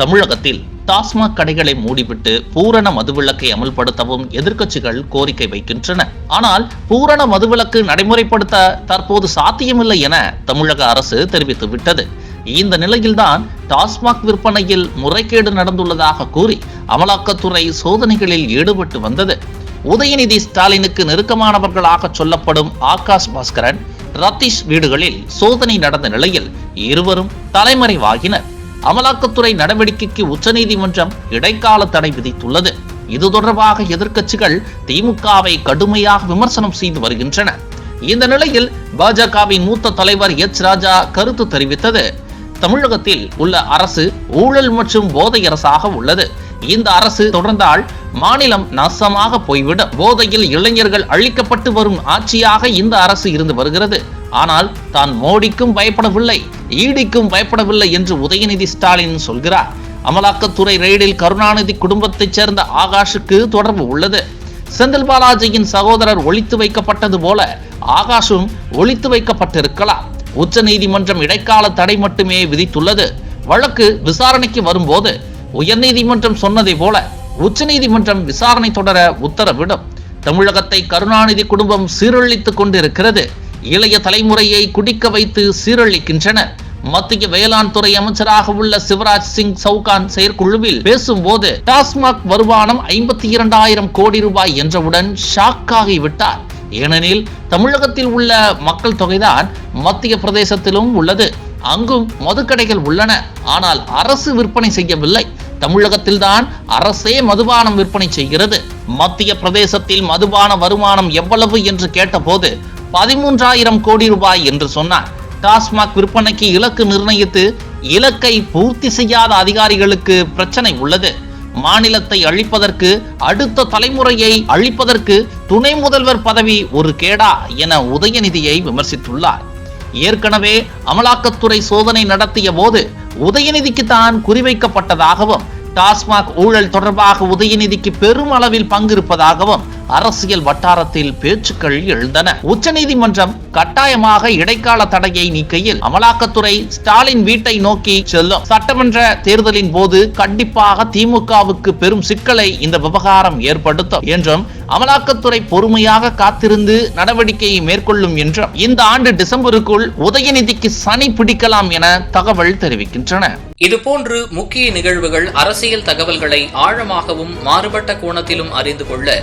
தமிழகத்தில் டாஸ்மாக் கடைகளை மூடிவிட்டு பூரண மதுவிலக்கை அமல்படுத்தவும் எதிர்க்கட்சிகள் கோரிக்கை வைக்கின்றன. ஆனால் பூரண மதுவிலக்கு நடைமுறைப்படுத்த தற்போது சாத்தியமில்லை என தமிழக அரசு தெரிவித்துவிட்டது. இந்த நிலையில்தான் டாஸ்மாக் விற்பனையில் முறைகேடு நடந்துள்ளதாக கூறி அமலாக்கத்துறை சோதனைகளில் ஈடுபட்டு வந்தது. உதயநிதி ஸ்டாலினுக்கு நெருக்கமானவர்களாக சொல்லப்படும் ஆகாஷ் பாஸ்கரன் ரத்தீஷ் வீடுகளில் சோதனை நடந்த நிலையில் இருவரும் தலைமறைவாகினர். அமலாக்கத்துறை நடவடிக்கைக்கு உச்சநீதிமன்றம் இடைக்கால தடை விதித்துள்ளது. இது தொடர்பாக எதிர்க்கட்சிகள் திமுகவை கடுமையாக விமர்சனம் செய்து வருகின்றன. இந்த நிலையில் பாஜகவின் மூத்த தலைவர் எச். ராஜா கருத்து தெரிவித்தது. தமிழகத்தில் உள்ள அரசு ஊழல் மற்றும் போதை அரசாக உள்ளது. இந்த அரசு தொடர்ந்தால் மாநிலம் நாசமாக போய்விடும். போதையில் இளைஞர்கள் அழிக்கப்பட்டு வரும் ஆட்சியாக இந்த அரசு இருந்து வருகிறது. ஆனால் தான் மோடிக்கும் பயப்படவில்லை ஈடிக்கும் பயப்படவில்லை என்று உதயநிதி ஸ்டாலின் சொல்கிறார். அமலாக்கத்துறை ரெய்டில் கருணாநிதி குடும்பத்தைச் சேர்ந்த ஆகாஷுக்கு தொடர்பு உள்ளது. செந்தில் பாலாஜியின் சகோதரர் ஒழித்து வைக்கப்பட்டது போல ஆகாஷும் ஒழித்து வைக்கப்பட்டிருக்கலாம். உச்ச நீதிமன்றம் இடைக்கால தடை மட்டுமே விதித்துள்ளது. வழக்கு விசாரணைக்கு வரும்போது உயர்நீதிமன்றம் சொன்னதை போல உச்சநீதிமன்றம் விசாரணை தொடர உத்தரவிடும். தமிழகத்தை கருணாநிதி குடும்பம் சீரழித்துக் கொண்டிருக்கிறது. இளைய தலைமுறையை குடிக்க வைத்து சீரழிக்கின்றனர். மத்திய வேளாண் துறை அமைச்சராக உள்ள சிவராஜ் சிங் சவுகான் செயற்குழுவில் பேசும்போது டாஸ்மாக் வருமானம் ஐம்பத்தி இரண்டாயிரம் கோடி ரூபாய் என்றவுடன் ஷாக் ஆகிவிட்டார் ஏனெனில் தமிழகத்தில் உள்ள மக்கள் தொகைதான் மத்திய பிரதேசத்திலும் உள்ளது. அங்கும் மதுக்கடைகள் உள்ளன. ஆனால் அரசு விற்பனை செய்யவில்லை. தமிழகத்தில்தான் அரசே மதுபானம் விற்பனை செய்கிறது. மத்திய பிரதேசத்தில் மதுபான வருமானம் எவ்வளவு என்று கேட்டபோது பதிமூன்றாயிரம் கோடி ரூபாய் என்று சொன்னார். டாஸ்மாக் விற்பனைக்கு இலக்கு நிர்ணயித்து இலக்கை பூர்த்தி செய்யாத அதிகாரிகளுக்கு பிரச்சனை உள்ளது. மாநிலத்தை அழிப்பதற்கு அடுத்த தலைமுறையை அழிப்பதற்கு துணை முதல்வர் பதவி ஒரு கேடா என உதயநிதியை விமர்சித்துள்ளார். ஏற்கனவே அமலாக்கத்துறை சோதனை நடத்திய போது உதயநிதிக்கு தான் குறிவைக்கப்பட்டதாகவும் டாஸ்மாக் ஊழல் தொடர்பாக உதயநிதிக்கு பெரும் அளவில் பங்கு இருப்பதாகவும் அரசியல் வட்டாரத்தில் பேச்சுக்கள் எழுந்தன. உச்சநீதிமன்றம் கட்டாயமாக இடைக்கால தடையை நீக்கையில் அமலாக்கத்துறை ஸ்டாலின் வீட்டை நோக்கி செல்லும். சட்டமன்ற தேர்தலின் போது கண்டிப்பாக திமுகவுக்கு பெரும் சிக்கலை இந்த விவகாரம் ஏற்படுத்தும் என்றும் அமலாக்கத்துறை பொறுமையாக காத்திருந்து நடவடிக்கையை மேற்கொள்ளும் என்றும் இந்த ஆண்டு டிசம்பருக்குள் உதயநிதிக்கு சனி பிடிக்கலாம் என தகவல் தெரிவிக்கின்றன. இதுபோன்று முக்கிய நிகழ்வுகள் அரசியல் தகவல்களை ஆழமாகவும் மாறுபட்ட கோணத்திலும் அறிந்து கொள்ள